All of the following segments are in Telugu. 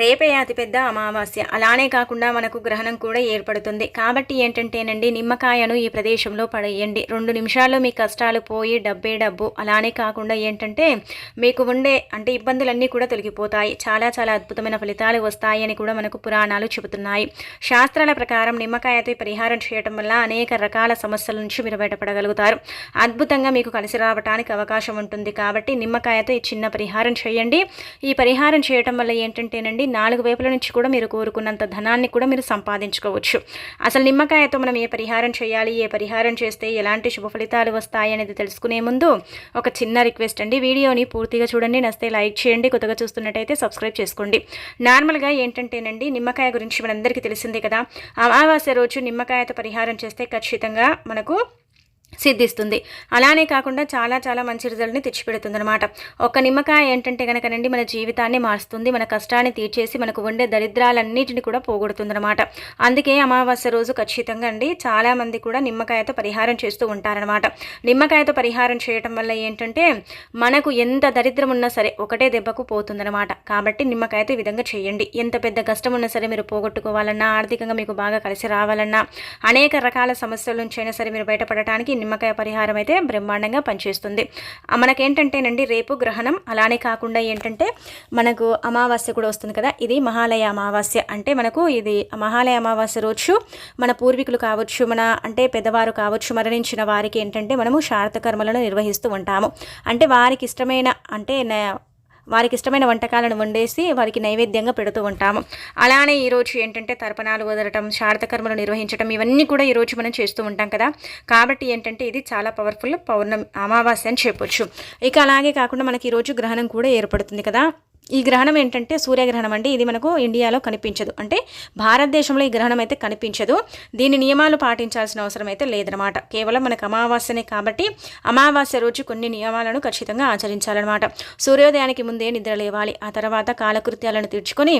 రేపే అతిపెద్ద అమావాస్య. అలానే కాకుండా మనకు గ్రహణం కూడా ఏర్పడుతుంది. కాబట్టి ఏంటంటేనండి నిమ్మకాయను ఈ ప్రదేశంలో పడేయండి. రెండు నిమిషాల్లో మీ కష్టాలు పోయి డబ్బే డబ్బు. అలానే కాకుండా ఏంటంటే మీకు ఉండే అంటే ఇబ్బందులన్నీ కూడా తొలగిపోతాయి. చాలా చాలా అద్భుతమైన ఫలితాలు వస్తాయని కూడా మనకు పురాణాలు చెబుతున్నాయి. శాస్త్రాల ప్రకారం నిమ్మకాయతో పరిహారం చేయటం వల్ల అనేక రకాల సమస్యల నుంచి మీరు బయటపడగలుగుతారు. అద్భుతంగా మీకు కలిసి రావడానికి అవకాశం ఉంటుంది. కాబట్టి నిమ్మకాయతో ఈ చిన్న పరిహారం చేయండి. ఈ పరిహారం చేయటం వల్ల ఏంటంటేనండి నాలుగు వైపుల నుంచి కూడా మీరు కోరుకున్నంత ధనాన్ని కూడా మీరు సంపాదించుకోవచ్చు. అసలు నిమ్మకాయతో మనం ఏ పరిహారం చేయాలి? ఏ పరిహారం చేస్తే ఎలాంటి శుభ ఫలితాలు వస్తాయి అనేది తెలుసుకునే ముందు ఒక చిన్న రిక్వెస్ట్ అండి. వీడియోని పూర్తిగా చూడండి. నస్తే లైక్ చేయండి. కొత్తగా చూస్తున్నట్టయితే సబ్స్క్రైబ్ చేసుకోండి. నార్మల్గా ఏంటంటేనండి నిమ్మకాయ గురించి మనందరికీ తెలిసిందే కదా. అమావాస్య రోజు నిమ్మకాయతో పరిహారం చేస్తే ఖచ్చితంగా మనకు సిద్ధిస్తుంది. అలానే కాకుండా చాలా చాలా మంచి రిజల్ట్ని తెచ్చిపెడుతుంది అనమాట ఒక నిమ్మకాయ ఏంటంటే కనుకనండి మన జీవితాన్ని మారుస్తుంది మన కష్టాన్ని తీర్చేసి మనకు ఉండే దరిద్రాలన్నిటిని కూడా పోగొడుతుంది అనమాట అందుకే అమావాస్య రోజు ఖచ్చితంగా అండి చాలామంది కూడా నిమ్మకాయతో పరిహారం చేస్తూ ఉంటారనమాట నిమ్మకాయతో పరిహారం చేయటం వల్ల ఏంటంటే మనకు ఎంత దరిద్రం ఉన్నా సరే ఒకటే దెబ్బకు పోతుందనమాట కాబట్టి నిమ్మకాయతో ఈ విధంగా చేయండి. ఎంత పెద్ద కష్టం ఉన్నా సరే మీరు పోగొట్టుకోవాలన్నా ఆర్థికంగా మీకు బాగా కలిసి రావాలన్నా అనేక రకాల సమస్యల నుంచి అయినా సరే మీరు బయటపడటానికి నిమ్మకాయ పరిహారం అయితే బ్రహ్మాండంగా పనిచేస్తుంది. మనకేంటంటేనండి రేపు గ్రహణం. అలానే కాకుండా ఏంటంటే మనకు అమావాస్య కూడా వస్తుంది కదా ఇది మహాలయ అమావాస్య. అంటే మనకు ఇది మహాలయ అమావాస్య రోజు మన పూర్వీకులు కావచ్చు మన అంటే పెద్దవారు కావచ్చు మరణించిన వారికి ఏంటంటే మనము శారత కర్మలను నిర్వహిస్తూ ఉంటాము. అంటే వారికి ఇష్టమైన అంటే వారికి ఇష్టమైన వంటకాలను వండేసి వారికి నైవేద్యంగా పెడుతూ ఉంటాము. అలానే ఈరోజు ఏంటంటే తర్పణాలు వదలటం శారదకర్మలు నిర్వహించడం ఇవన్నీ కూడా ఈరోజు మనం చేస్తూ ఉంటాం కదా. కాబట్టి ఏంటంటే ఇది చాలా పవర్ఫుల్ పౌర్ణమి అమావాస్య అని చెప్పొచ్చు. ఇక అలాగే కాకుండా మనకి ఈరోజు గ్రహణం కూడా ఏర్పడుతుంది కదా. ఈ గ్రహణం ఏంటంటే సూర్యగ్రహణం అండి. ఇది మనకు ఇండియాలో కనిపించదు. అంటే భారతదేశంలో ఈ గ్రహణం అయితే కనిపించదు. దీని నియమాలు పాటించాల్సిన అవసరం అయితే లేదనమాట కేవలం మనకు అమావాస్యనే కాబట్టి అమావాస్య రోజు కొన్ని నియమాలను ఖచ్చితంగా ఆచరించాలన్నమాట. సూర్యోదయానికి ముందే నిద్ర లేవాలి. ఆ తర్వాత కాలకృత్యాలను తీర్చుకొని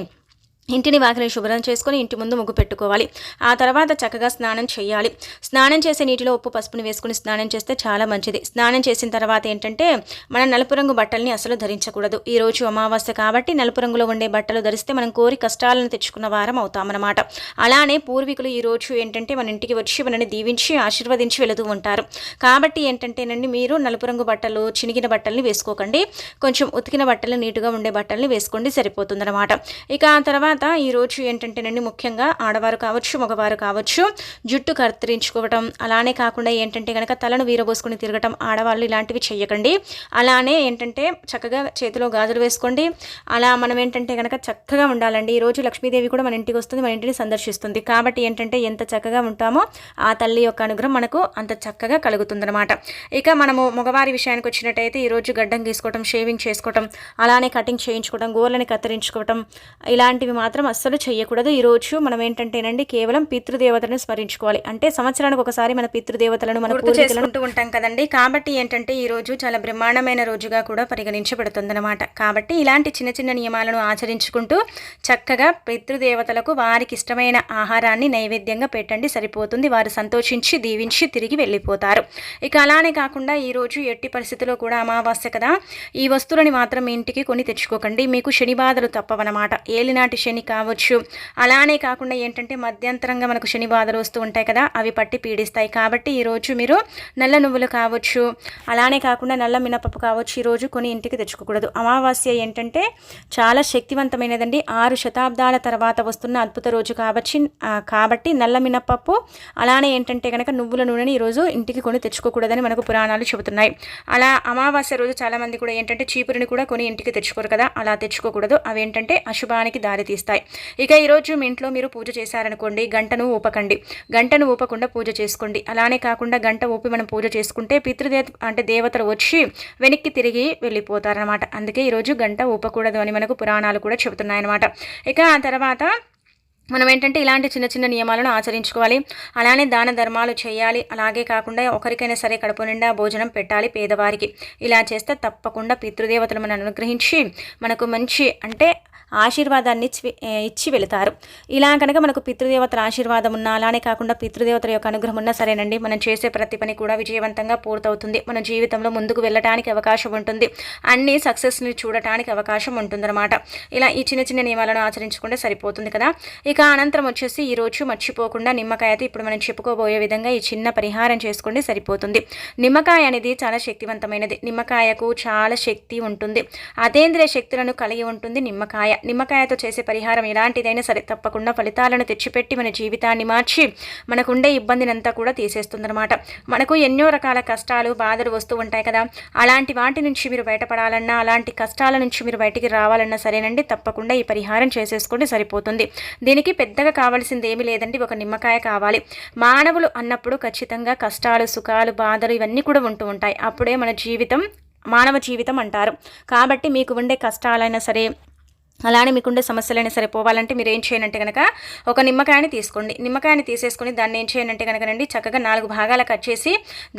ఇంటిని వాకిలి శుభ్రం చేసుకొని ఇంటి ముందు ముగ్గు పెట్టుకోవాలి. ఆ తర్వాత చక్కగా స్నానం చేయాలి. స్నానం చేసే నీటిలో ఉప్పు పసుపుని వేసుకుని స్నానం చేస్తే చాలా మంచిది. స్నానం చేసిన తర్వాత ఏంటంటే మనం నలుపు రంగు బట్టల్ని అసలు ధరించకూడదు. ఈ రోజు అమావాస్య కాబట్టి నలుపు రంగులో ఉండే బట్టలు ధరిస్తే మనం కోరి కష్టాలను తెచ్చుకున్న వారం అవుతామన్నమాట. అలానే పూర్వీకులు ఈ రోజు ఏంటంటే మన ఇంటికి వచ్చి మనని దీవించి ఆశీర్వదించి వెళుతూ ఉంటారు. కాబట్టి ఏంటంటేనండి మీరు నలుపు రంగు బట్టలు చినిగిన బట్టల్ని వేసుకోకండి. కొంచెం ఉతికిన బట్టలు నీటుగా ఉండే బట్టల్ని వేసుకోండి సరిపోతుందన్నమాట. ఇక ఆ తర్వాత ఈ రోజు ఏంటంటేనండి ముఖ్యంగా ఆడవారు కావచ్చు మగవారు కావచ్చు జుట్టు కత్తిరించుకోవటం అలానే కాకుండా ఏంటంటే కనుక తలను వీరబోసుకుని తిరగటం ఆడవాళ్ళు ఇలాంటివి చెయ్యకండి. అలానే ఏంటంటే చక్కగా చేతిలో గాజులు వేసుకోండి. అలా మనం ఏంటంటే కనుక చక్కగా ఉండాలండి. ఈ రోజు లక్ష్మీదేవి కూడా మన ఇంటికి వస్తుంది మన ఇంటిని సందర్శిస్తుంది. కాబట్టి ఏంటంటే ఎంత చక్కగా ఉంటామో ఆ తల్లి యొక్క అనుగ్రహం మనకు అంత చక్కగా కలుగుతుందన్నమాట. ఇక మనము మగవారి విషయానికి వచ్చినట్టయితే ఈరోజు గడ్డం గీసుకోవటం షేవింగ్ చేసుకోవటం అలానే కటింగ్ చేయించుకోవడం గోర్లని కత్తిరించుకోవటం ఇలాంటివి మాత్రం అస్సలు చేయకూడదు ఈరోజు మనం ఏంటంటేనండి కేవలం పితృదేవతలను స్మరించుకోవాలి. అంటే సంవత్సరానికి ఒకసారి మన పితృదేవతలను మన చేసుకుంటూ ఉంటాం కదండి. కాబట్టి ఏంటంటే ఈ రోజు చాలా బ్రహ్మాండమైన రోజుగా కూడా పరిగణించబడుతుందన్నమాట. కాబట్టి ఇలాంటి చిన్న చిన్న నియమాలను ఆచరించుకుంటూ చక్కగా పితృదేవతలకు వారికి ఇష్టమైన ఆహారాన్ని నైవేద్యంగా పెట్టండి సరిపోతుంది. వారు సంతోషించి దీవించి తిరిగి వెళ్ళిపోతారు. ఇక అలానే కాకుండా ఈ రోజు ఎట్టి పరిస్థితుల్లో కూడా అమావాస్య కదా ఈ వస్తువులని మాత్రం ఇంటికి కొని తెచ్చుకోకండి. మీకు శని బాధలు తప్పవన్నమాట. ఏలినాటి శని కావచ్చు. అలానే కాకుండా ఏంటంటే మధ్యంతరంగా మనకు శని బాధలు వస్తూ ఉంటాయి కదా అవి పట్టి పీడిస్తాయి. కాబట్టి ఈరోజు మీరు నల్ల నువ్వులు కావచ్చు అలానే కాకుండా నల్ల మినపప్పు కావచ్చు ఈరోజు కొని ఇంటికి తెచ్చుకోకూడదు. అమావాస్య ఏంటంటే చాలా శక్తివంతమైనదండి. ఆరు శతాబ్దాల తర్వాత వస్తున్న అద్భుత రోజు కాబట్టి కాబట్టి నల్ల మినపప్పు అలానే ఏంటంటే కనుక నువ్వుల నూనెని ఈరోజు ఇంటికి కొని తెచ్చుకోకూడదని మనకు పురాణాలు చెబుతున్నాయి. అలా అమావాస్య రోజు చాలామంది కూడా ఏంటంటే చీపురిని కూడా కొని ఇంటికి తెచ్చుకోరు కదా అలా తెచ్చుకోకూడదు. అవి ఏంటంటే అశుభానికి దారి తీస్తాయి ఇక ఈరోజు మీ ఇంట్లో మీరు పూజ చేశారనుకోండి గంటను ఊపకండి. గంటను ఊపకుండా పూజ చేసుకోండి. అలానే కాకుండా గంట ఊపి మనం పూజ చేసుకుంటే పితృదేవత అంటే దేవతలు వచ్చి వెనక్కి తిరిగి వెళ్ళిపోతారనమాట అందుకే ఈరోజు గంట ఊపకూడదు అని మనకు పురాణాలు కూడా చెబుతున్నాయన్నమాట. ఇక ఆ తర్వాత మనం ఏంటంటే ఇలాంటి చిన్న చిన్న నియమాలను ఆచరించుకోవాలి. అలానే దాన ధర్మాలు చేయాలి. అలాగే కాకుండా ఒకరికైనా సరే కడుపు నిండా భోజనం పెట్టాలి పేదవారికి. ఇలా చేస్తే తప్పకుండా పితృదేవతలు మనను అనుగ్రహించి మనకు మంచి అంటే ఆశీర్వాదాన్ని ఇచ్చి ఇచ్చి వెళతారు. ఇలా కనుక మనకు పితృదేవతల ఆశీర్వాదం ఉన్నా అలానే కాకుండా పితృదేవతల యొక్క అనుగ్రహం ఉన్నా సరేనండి. మనం చేసే ప్రతి పని కూడా విజయవంతంగా పూర్తవుతుంది. మన జీవితంలో ముందుకు వెళ్ళడానికి అవకాశం ఉంటుంది. అన్ని సక్సెస్ని చూడటానికి అవకాశం ఉంటుందన్నమాట. ఇలా ఈ చిన్న చిన్న నియమాలను ఆచరించుకుంటే సరిపోతుంది కదా. ఇక అనంతరం వచ్చేసి ఈ రోజు మర్చిపోకుండా నిమ్మకాయ అయితే ఇప్పుడు మనం చెప్పుకోబోయే విధంగా ఈ చిన్న పరిహారం చేసుకోండి సరిపోతుంది. నిమ్మకాయ అనేది చాలా శక్తివంతమైనది. నిమ్మకాయకు చాలా శక్తి ఉంటుంది. అతేంద్రియ శక్తులను కలిగి ఉంటుంది నిమ్మకాయ. నిమ్మకాయతో చేసే పరిహారం ఎలాంటిదైనా సరే తప్పకుండా ఫలితాలను తెచ్చిపెట్టి మన జీవితాన్ని మార్చి మనకుండే ఇబ్బందినంతా కూడా తీసేస్తుందన్నమాట. మనకు ఎన్నో రకాల కష్టాలు బాధలు వస్తూ ఉంటాయి కదా. అలాంటి వాటి నుంచి మీరు బయటపడాలన్నా అలాంటి కష్టాల నుంచి మీరు బయటికి రావాలన్నా సరేనండి. తప్పకుండా ఈ పరిహారం చేసేసుకుంటే సరిపోతుంది. దీనికి పెద్దగా కావాల్సింది ఏమీ లేదండి ఒక నిమ్మకాయ కావాలి. మానవులు అన్నప్పుడు ఖచ్చితంగా కష్టాలు సుఖాలు బాధలు ఇవన్నీ కూడా ఉంటూ ఉంటాయి. అప్పుడే మన జీవితం మానవ జీవితం అంటారు. కాబట్టి మీకు ఉండే కష్టాలైనా సరే అలానే మీకుండే సమస్యలైనా సరే పోవాలంటే మీరు ఏం చేయనంటే కనుక ఒక నిమ్మకాయని తీసుకోండి. నిమ్మకాయని తీసేసుకొని దాన్ని ఏం చేయనంటే కనుకనండి చక్కగా నాలుగు భాగాలు కట్ చేసి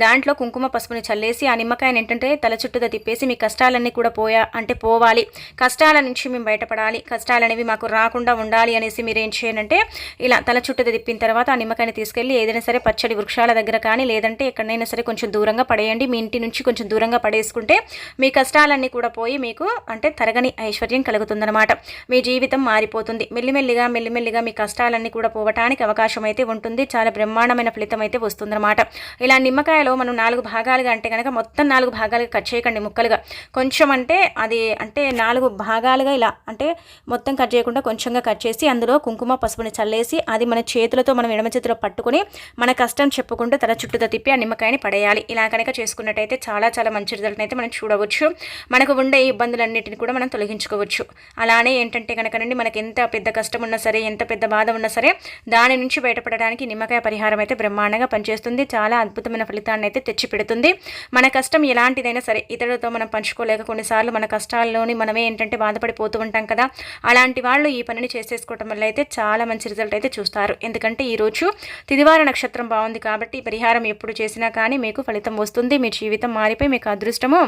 దాంట్లో కుంకుమ పసుపుని చల్లేసి ఆ నిమ్మకాయని ఏంటంటే తల చుట్టూతో తిప్పేసి మీ కష్టాలన్నీ కూడా పోయా అంటే పోవాలి. కష్టాల నుంచి మేము బయటపడాలి. కష్టాలు అనేవి మాకు రాకుండా ఉండాలి అనేసి మీరు ఏం చేయనంటే ఇలా తల చుట్టూతో తిప్పిన తర్వాత ఆ నిమ్మకాయని తీసుకెళ్ళి ఏదైనా సరే పచ్చడి వృక్షాల దగ్గర కానీ లేదంటే ఎక్కడైనా సరే కొంచెం దూరంగా పడేయండి. మీ ఇంటి నుంచి కొంచెం దూరంగా పడేసుకుంటే మీ కష్టాలన్నీ కూడా పోయి మీకు అంటే తరగని ఐశ్వర్యం కలుగుతుందన్నమాట. మీ జీవితం మారిపోతుంది. మెల్లిమెల్లిగా మెల్లిమెల్లిగా మీ కష్టాలన్నీ కూడా పోవటానికి అవకాశం అయితే ఉంటుంది. చాలా బ్రహ్మాండమైన ఫలితం అయితే వస్తుందన్నమాట. ఇలా నిమ్మకాయలో మనం నాలుగు భాగాలుగా అంటే కనుక మొత్తం నాలుగు భాగాలుగా కట్ చేయకండి ముక్కలుగా. కొంచెం అంటే అది అంటే నాలుగు భాగాలుగా ఇలా అంటే మొత్తం కట్ చేయకుండా కొంచెంగా కట్ చేసి అందులో కుంకుమ పసుపుని చల్లేసి అది మన చేతులతో మనం ఎడమ చేతిలో పట్టుకుని మన కష్టం చెప్పుకుంటూ తల చుట్టూతో తిప్పి ఆ నిమ్మకాయని పడేయాలి. ఇలా కనుక చేసుకున్నట్టయితే చాలా చాలా మంచి రిజల్ట్ అయితే మనం చూడవచ్చు. మనకు ఉండే ఇబ్బందులన్నింటిని కూడా మనం తొలగించుకోవచ్చు. అలా అలానే ఏంటంటే కనుకనండి మనకి ఎంత పెద్ద కష్టం ఉన్నా సరే ఎంత పెద్ద బాధ ఉన్నా సరే దాని నుంచి బయటపడడానికి నిమ్మకాయ పరిహారం అయితే బ్రహ్మాండంగా పనిచేస్తుంది. చాలా అద్భుతమైన ఫలితాన్ని అయితే తెచ్చిపెడుతుంది మన కష్టం ఎలాంటిదైనా సరే ఇతరులతో మనం పంచుకోలేక కొన్నిసార్లు మన కష్టాల్లోని మనమే ఏంటంటే బాధపడిపోతూ ఉంటాం కదా అలాంటి వాళ్ళు ఈ పనిని చేసేసుకోవటం వల్ల అయితే చాలా మంచి రిజల్ట్ అయితే చూస్తారు. ఎందుకంటే ఈరోజు తిదివార నక్షత్రం బాగుంది కాబట్టి ఈ పరిహారం ఎప్పుడు చేసినా కానీ మీకు ఫలితం వస్తుంది. మీ జీవితం మారిపోయి మీకు అదృష్టము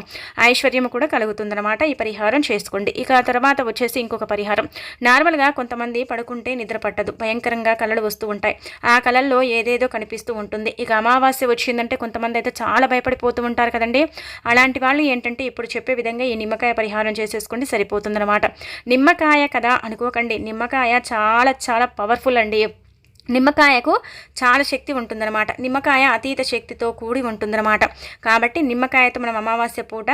ఐశ్వర్యము కూడా కలుగుతుందన్నమాట. ఈ పరిహారం చేసుకోండి. ఇక తర్వాత వచ్చేసి ఇంకొక పరిహారం. నార్మల్గా కొంతమంది పడుకుంటే నిద్ర పట్టదు. భయంకరంగా కళలు వస్తూ ఉంటాయి. ఆ కళల్లో ఏదేదో కనిపిస్తూ ఉంటుంది. ఇక అమావాస్య వచ్చిందంటే కొంతమంది అయితే చాలా భయపడిపోతూ ఉంటారు కదండి. అలాంటి వాళ్ళు ఏంటంటే ఇప్పుడు చెప్పే విధంగా ఈ నిమ్మకాయ పరిహారం చేసేసుకోండి సరిపోతుందన్నమాట. నిమ్మకాయ కదా అనుకోకండి. నిమ్మకాయ చాలా చాలా పవర్ఫుల్ అండి. నిమ్మకాయకు చాలా శక్తి ఉంటుందన్నమాట. నిమ్మకాయ అతీత శక్తితో కూడి ఉంటుందన్నమాట. కాబట్టి నిమ్మకాయతో మనం అమావాస్య పూట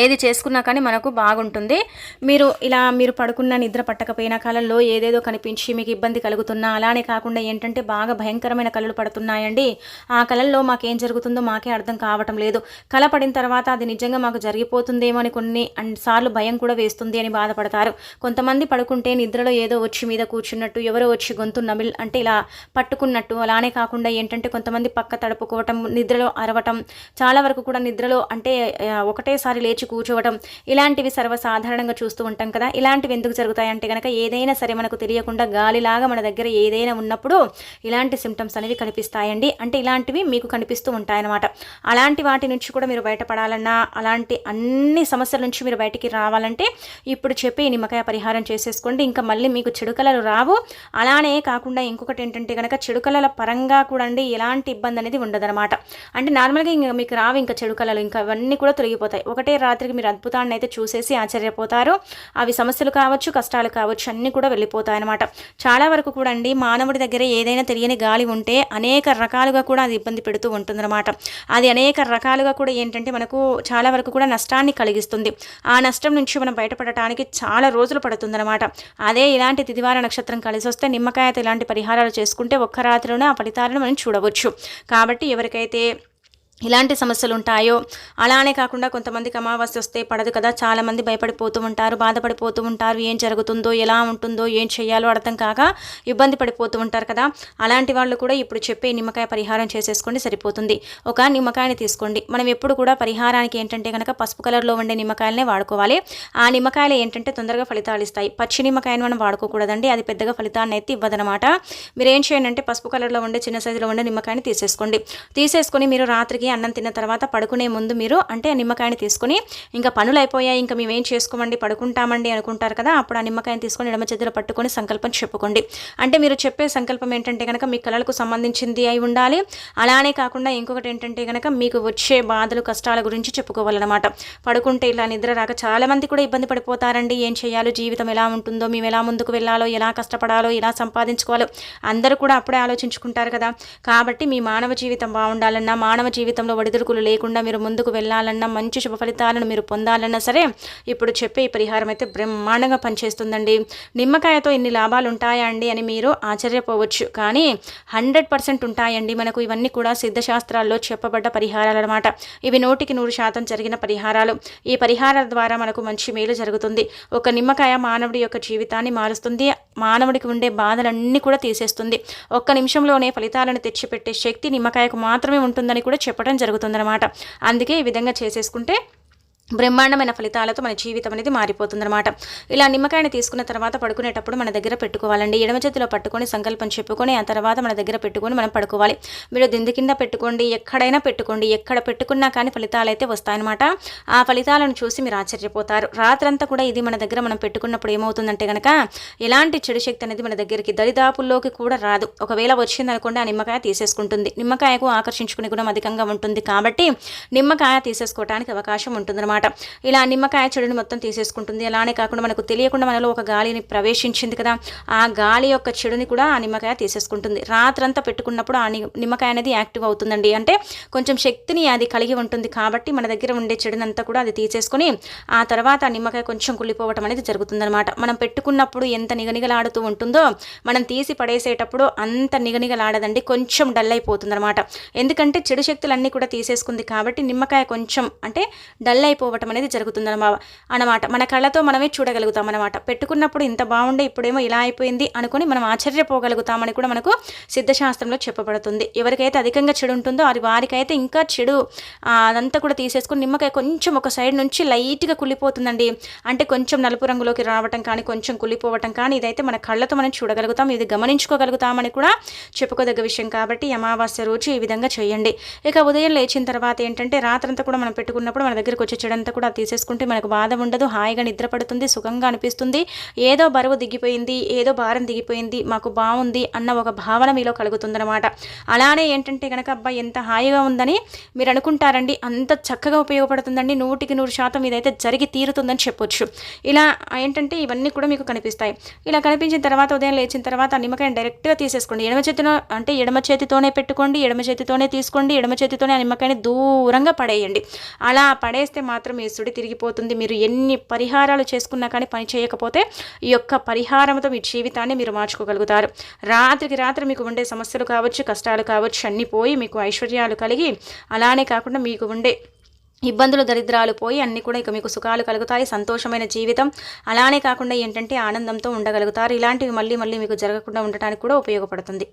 ఏది చేసుకున్నా కానీ మనకు బాగుంటుంది. మీరు ఇలా మీరు పడుకున్న నిద్ర పట్టకపోయినా కాలంలో ఏదేదో కనిపించి మీకు ఇబ్బంది కలుగుతున్నా అలానే కాకుండా ఏంటంటే బాగా భయంకరమైన కళలు పడుతున్నాయండి. ఆ కళల్లో మాకేం జరుగుతుందో మాకే అర్థం కావటం లేదు. కళ పడిన తర్వాత అది నిజంగా మాకు జరిగిపోతుందేమో అని కొన్ని సార్లు భయం కూడా వేస్తుంది అని బాధపడతారు. కొంతమంది పడుకుంటే నిద్రలో ఏదో వచ్చి మీద కూర్చున్నట్టు ఎవరో వచ్చి గొంతు నమిల్ అంటే ఇలా పట్టుకున్నట్టు అలానే కాకుండా ఏంటంటే కొంతమంది పక్క తడుపుకోవటం నిద్రలో అరవటం చాలా వరకు కూడా నిద్రలో అంటే ఒకటేసారి లేచి లేచి కూర్చోవటం ఇలాంటివి సర్వసాధారణంగా చూస్తూ ఉంటాం కదా. ఇలాంటివి ఎందుకు జరుగుతాయంటే కనుక ఏదైనా సరే మనకు తెలియకుండా గాలిలాగా మన దగ్గర ఏదైనా ఉన్నప్పుడు ఇలాంటి సిమ్టమ్స్ అనేవి కనిపిస్తాయండి. అంటే ఇలాంటివి మీకు కనిపిస్తూ ఉంటాయన్నమాట. అలాంటి వాటి నుంచి కూడా మీరు బయటపడాలన్నా అలాంటి అన్ని సమస్యల నుంచి మీరు బయటికి రావాలంటే ఇప్పుడు చెప్పి నిమ్మకాయ పరిహారం చేసేసుకోండి. ఇంకా మళ్ళీ మీకు చెడుకలలు రావు. అలానే కాకుండా ఇంకొకటి ఏంటంటే కనుక చెడుకలల పరంగా కూడా అండి ఎలాంటి ఇబ్బంది అనేది ఉండదన్నమాట. అంటే నార్మల్గా ఇంకా మీకు రావు ఇంకా చెడుకలలు ఇంకా అవన్నీ కూడా తొలగిపోతాయి. ఒకటే రాత్రికి మీరు అద్భుతాన్ని అయితే చూసేసి ఆశ్చర్యపోతారు. అవి సమస్యలు కావచ్చు కష్టాలు కావచ్చు అన్నీ కూడా వెళ్ళిపోతాయి అనమాట చాలా వరకు కూడా అండి మానవుడి దగ్గర ఏదైనా తెలియని గాలి ఉంటే అనేక రకాలుగా కూడా అది ఇబ్బంది పెడుతూ ఉంటుందన్నమాట. అది అనేక రకాలుగా కూడా ఏంటంటే మనకు చాలా వరకు కూడా నష్టాన్ని కలిగిస్తుంది. ఆ నష్టం నుంచి మనం బయటపడటానికి చాలా రోజులు పడుతుందన్నమాట. అదే ఇలాంటి తిదివార నక్షత్రం కలిసి వస్తే నిమ్మకాయతో ఇలాంటి పరిహారాలు చేసుకుంటే ఒక్క రాత్రిలోనే ఆ ఫలితాలను మనం చూడవచ్చు. కాబట్టి ఎవరికైతే ఇలాంటి సమస్యలు ఉంటాయో అలానే కాకుండా కొంతమందికి అమావాస్య వస్తే పడదు కదా. చాలామంది భయపడిపోతూ ఉంటారు బాధపడిపోతూ ఉంటారు. ఏం జరుగుతుందో ఎలా ఉంటుందో ఏం చేయాలో అర్థం కాక ఇబ్బంది పడిపోతూ ఉంటారు కదా. అలాంటి వాళ్ళు కూడా ఇప్పుడు చెప్పే నిమ్మకాయ పరిహారం చేసేసుకోండి సరిపోతుంది. ఒక నిమ్మకాయని తీసుకోండి. మనం ఎప్పుడు కూడా పరిహారానికి ఏంటంటే కనుక పసుపు కలర్లో ఉండే నిమ్మకాయలనే వాడుకోవాలి. ఆ నిమ్మకాయలు ఏంటంటే తొందరగా ఫలితాలు ఇస్తాయి. పచ్చి నిమ్మకాయను మనం వాడుకోకూడదండి. అది పెద్దగా ఫలితాన్ని అయితే ఇవ్వదనమాట మీరు ఏం చేయండి అంటే పసుపు కలర్లో ఉండే చిన్న సైజులో ఉండే నిమ్మకాయని తీసేసుకోండి. తీసేసుకొని మీరు రాత్రికి తిరిగి అన్నం తిన్న తర్వాత పడుకునే ముందు మీరు అంటే ఆ నిమ్మకాయని తీసుకొని ఇంకా పనులు అయిపోయాయి ఇంకా మేమేం చేసుకోమండి పడుకుంటామండి అనుకుంటారు కదా అప్పుడు ఆ నిమ్మకాయని తీసుకొని ఎడమ చేతిలో పట్టుకొని సంకల్పం చెప్పుకోండి. అంటే మీరు చెప్పే సంకల్పం ఏంటంటే కనుక మీ కళలకు సంబంధించింది అయి ఉండాలి. అలానే కాకుండా ఇంకొకటి ఏంటంటే కనుక మీకు వచ్చే బాధలు కష్టాల గురించి చెప్పుకోవాలన్నమాట. పడుకుంటే ఇలా నిద్ర రాక చాలామంది కూడా ఇబ్బంది పడిపోతారండి. ఏం చేయాలో జీవితం ఎలా ఉంటుందో మేము ఎలా ముందుకు వెళ్ళాలో ఎలా కష్టపడాలో ఎలా సంపాదించుకోవాలో అందరూ కూడా అప్పుడే ఆలోచించుకుంటారు కదా. కాబట్టి మీ మానవ జీవితం బాగుండాలన్నా మానవ జీవితం జీవితంలో ఒడిదుడుకులు లేకుండా మీరు ముందుకు వెళ్ళాలన్నా మంచి శుభ ఫలితాలను మీరు పొందాలన్నా సరే ఇప్పుడు చెప్పే ఈ పరిహారం అయితే బ్రహ్మాండంగా పనిచేస్తుందండి. నిమ్మకాయతో ఇన్ని లాభాలు ఉంటాయా అండి అని మీరు ఆశ్చర్యపోవచ్చు. కానీ హండ్రెడ్ పర్సెంట్ ఉంటాయండి మనకు. ఇవన్నీ కూడా సిద్ధశాస్త్రాల్లో చెప్పబడ్డ పరిహారాలు అనమాట ఇవి నూటికి నూరు శాతం జరిగిన పరిహారాలు. ఈ పరిహారాల ద్వారా మనకు మంచి మేలు జరుగుతుంది. ఒక నిమ్మకాయ మానవుడి యొక్క జీవితాన్ని మారుస్తుంది. మానవుడికి ఉండే బాధలన్నీ కూడా తీసేస్తుంది. ఒక్క నిమిషంలోనే ఫలితాలను తెచ్చిపెట్టే శక్తి నిమ్మకాయకు మాత్రమే ఉంటుందని కూడా చెప్పడం జరుగుతుందన్నమాట. అందుకే ఈ విధంగా చేసేసుకుంటే బ్రహ్మాండమైన ఫలితాలతో మన జీవితం అనేది మారిపోతుందన్నమాట. ఇలా నిమ్మకాయని తీసుకున్న తర్వాత పడుకునేటప్పుడు మన దగ్గర పెట్టుకోవాలండి. ఎడమ చేతిలో పట్టుకొని సంకల్పం చెప్పుకొని ఆ తర్వాత మన దగ్గర పెట్టుకొని మనం పడుకోవాలి. మీరు దింది కింద పెట్టుకోండి ఎక్కడైనా పెట్టుకోండి. ఎక్కడ పెట్టుకున్నా కానీ ఫలితాలు అయితే వస్తాయన్నమాట. ఆ ఫలితాలను చూసి మీరు ఆశ్చర్యపోతారు. రాత్రంతా కూడా ఇది మన దగ్గర మనం పెట్టుకున్నప్పుడు ఏమవుతుందంటే కనుక ఎలాంటి చెడు శక్తి అనేది మన దగ్గరికి దరిదాపుల్లోకి కూడా రాదు. ఒకవేళ వచ్చిందనుకోండి ఆ నిమ్మకాయ తీసేసుకుంటుంది. నిమ్మకాయకు ఆకర్షించుకునే గుణం అధికంగా ఉంటుంది కాబట్టి నిమ్మకాయ తీసేసుకోవడానికి అవకాశం ఉంటుందన్నమాట. ఇలా నిమ్మకాయ చెడుని మొత్తం తీసేసుకుంటుంది. అలానే కాకుండా మనకు తెలియకుండా మనలో ఒక గాలిని ప్రవేశించింది కదా ఆ గాలి యొక్క చెడుని కూడా ఆ నిమ్మకాయ తీసేసుకుంటుంది. రాత్రంతా పెట్టుకున్నప్పుడు ఆ నిమ్మకాయ అనేది యాక్టివ్ అవుతుందండి. అంటే కొంచెం శక్తిని అది కలిగి ఉంటుంది కాబట్టి మన దగ్గర ఉండే చెడునంతా కూడా అది తీసేసుకొని ఆ తర్వాత ఆ నిమ్మకాయ కొంచెం కుళ్ళిపోవటం అనేది జరుగుతుందన్నమాట. మనం పెట్టుకున్నప్పుడు ఎంత నిగనిగలాడుతూ ఉంటుందో మనం తీసి పడేసేటప్పుడు అంత నిగనిగలాడదండి. కొంచెం డల్ అయిపోతుందన్నమాట. ఎందుకంటే చెడు శక్తులన్నీ కూడా తీసేసుకుంది కాబట్టి నిమ్మకాయ కొంచెం అంటే డల్ పోవటం అనేది జరుగుతుంది అనమాట. మన కళ్ళతో మనమే చూడగలుగుతాం అనమాట పెట్టుకున్నప్పుడు ఇంత బాగుండే ఇప్పుడేమో ఇలా అయిపోయింది అనుకొని మనం ఆశ్చర్యపోగలుగుతామని కూడా మనకు సిద్ధశాస్త్రంలో చెప్పబడుతుంది. ఎవరికైతే అధికంగా చెడు ఉంటుందో అది వారికైతే ఇంకా చెడు అదంతా కూడా తీసేసుకుని నిమ్మకాయ కొంచెం ఒక సైడ్ నుంచి లైట్గా కుళ్ళిపోతుందండి. అంటే కొంచెం నలుపు రంగులోకి రావటం కానీ కొంచెం కుళ్ళిపోవటం కానీ ఇదైతే మన కళ్ళతో మనం చూడగలుగుతాం ఇది గమనించుకోగలుగుతామని కూడా చెప్పుకోదగ్గ విషయం. కాబట్టి అమావాస్య రోజు ఈ విధంగా చేయండి. ఇక ఉదయం లేచిన తర్వాత ఏంటంటే రాత్రంతా కూడా మనం పెట్టుకున్నప్పుడు మన దగ్గరకు వచ్చే ఇదంతా కూడా తీసుకుంటే మనకు బాధ ఉండదు హాయిగా నిద్ర పడుతుంది సుఖంగా అనిపిస్తుంది. ఏదో బరువు దిగిపోయింది ఏదో భారం దిగిపోయింది మాకు బాగుంది అన్న ఒక భావన మీలో కలుగుతుందన్నమాట. అలానే ఏంటంటే కనుక అబ్బాయి ఎంత హాయిగా ఉందని మీరు అనుకుంటారండి అంత చక్కగా ఉపయోగపడుతుందండి నూటికి నూరు శాతం ఇదైతే జరిగి తీరుతుందని చెప్పొచ్చు. ఇలా ఏంటంటే ఇవన్నీ కూడా మీకు కనిపిస్తాయి. ఇలా కనిపించిన తర్వాత ఉదయం లేచిన తర్వాత నిమ్మకాయ నిమ్మకాయని డైరెక్ట్గా తీసేసుకోండి. ఎడమ చేతిలో అంటే ఎడమ చేతితోనే పెట్టుకోండి ఎడమ చేతితోనే తీసుకోండి ఎడమ చేతితోనే ఆ నిమ్మకాయని దూరంగా పడేయండి. అలా పడేస్తే మాత్రం మీ సుడి తిరిగిపోతుంది మీరు ఎన్ని పరిహారాలు చేసుకున్నా కానీ పని చేయకపోతే ఈ యొక్క పరిహారంతో మీ జీవితాన్ని మీరు మార్చుకోగలుగుతారు. రాత్రికి రాత్రి మీకు ఉండే సమస్యలు కావచ్చు కష్టాలు కావచ్చు అన్నీ పోయి మీకు ఐశ్వర్యాలు కలిగి అలానే కాకుండా మీకు ఉండే ఇబ్బందులు దరిద్రాలు పోయి అన్నీ కూడా ఇక మీకు సుఖాలు కలుగుతాయి. సంతోషమైన జీవితం. అలానే కాకుండా ఏంటంటే ఆనందంతో ఉండగలుగుతారు. ఇలాంటివి మళ్ళీ మళ్ళీ మీకు జరగకుండా ఉండటానికి కూడా ఉపయోగపడుతుంది.